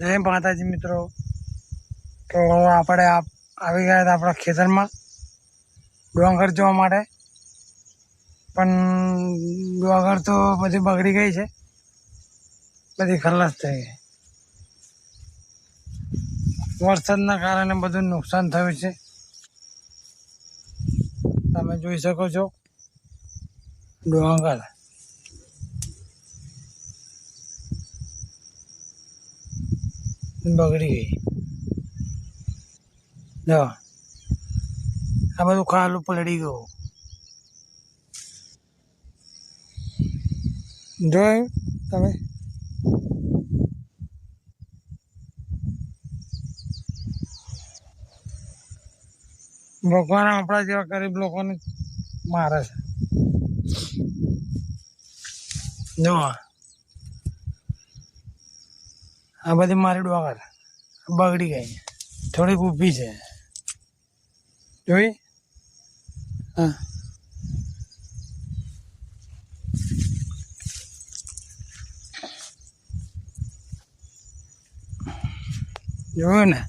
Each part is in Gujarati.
જય માતાજી મિત્રો. તો આપણે આપ આવી ગયા હતા આપણા ખેતરમાં, ડોંગર જોવા માટે. પણ ડોંગર તો બધી બગડી ગઈ છે. બધી ખલાસ થઈ ગઈ. વરસાદના કારણે બધું નુકસાન થયું છે. તમે જોઈ શકો છો ડોંગર. બગડી ગઈ. જો, આ બધું ખાલું પલળી ગયું. જોયું તમે ભગવાન આપણા જેવા ગરીબ લોકોને મારે છે. જો આ બધી મારી ડોકર બગડી ગઈ થોડીક ઊભી છે. જોઈ? હા. જોયું ને?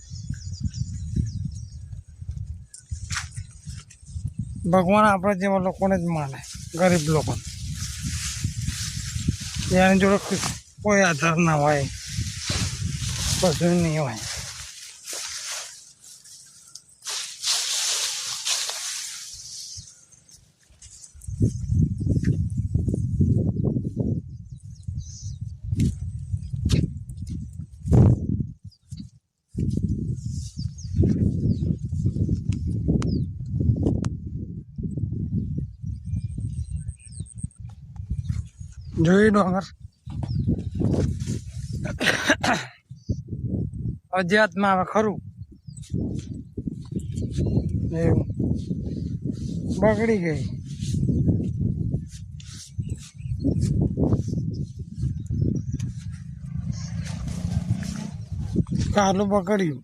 ભગવાન આપણા જેવા લોકોને જ માને, ગરીબ લોકોને. એની જોડે કોઈ- આધાર ના હોય. કશું નહીં હોય જોઈ ડોંગર અધ્યાત્મા આવે, ખરું. એવું. બગડી ગઈ. કાલું બગડ્યું.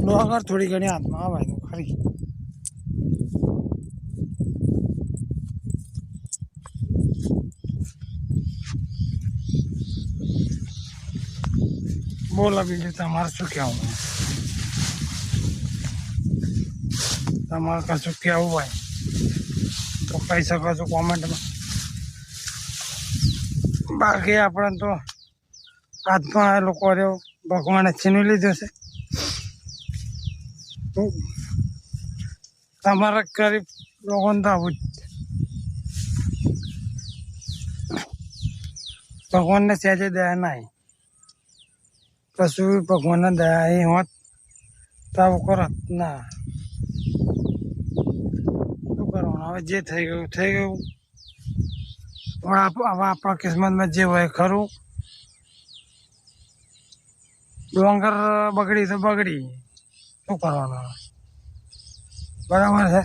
ડોગર થોડી ઘણી હાથમાં આવે તો ખરી. બોલો બીજું તમારે શું કહેવું તમારે કશું કહેવું હોય તો કહી શકો છો કોમેન્ટમાં. બાકી આપણે તો હાથમાં આ લોકો રહ્યો, ભગવાને છીનવી લીધો છે. તમારા ગરીબ લોકોને તો આવું જ. ભગવાનને સહેજે દયા નહીં. કશું ભગવાનના દયા હોત, તો આવું કરત ના શું કરવાનું? હવે જે થઈ ગયું થઈ ગયું. પણ હવે આપણા કિસ્મતમાં જે હોય ખરું. ડોંગર બગડી તો બગડી. શું કરવાનું? બરાબર છે?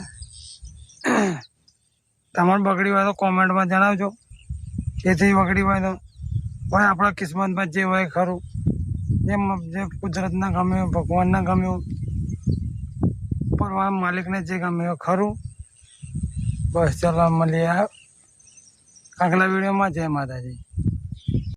તમારે બગડી હોય તો કોમેન્ટમાં જણાવજો. જેથી બગડી હોય તો. પણ આપણા કિસ્મતમાં જે હોય ખરું. જેમ જે કુદરતના ગમ્યું ભગવાનના ગમ્યું પરવા માલિકને જે ગમ્યું ખરું. બસ, ચાલો મળીએ આગલા વિડીયોમાં. જય માતાજી.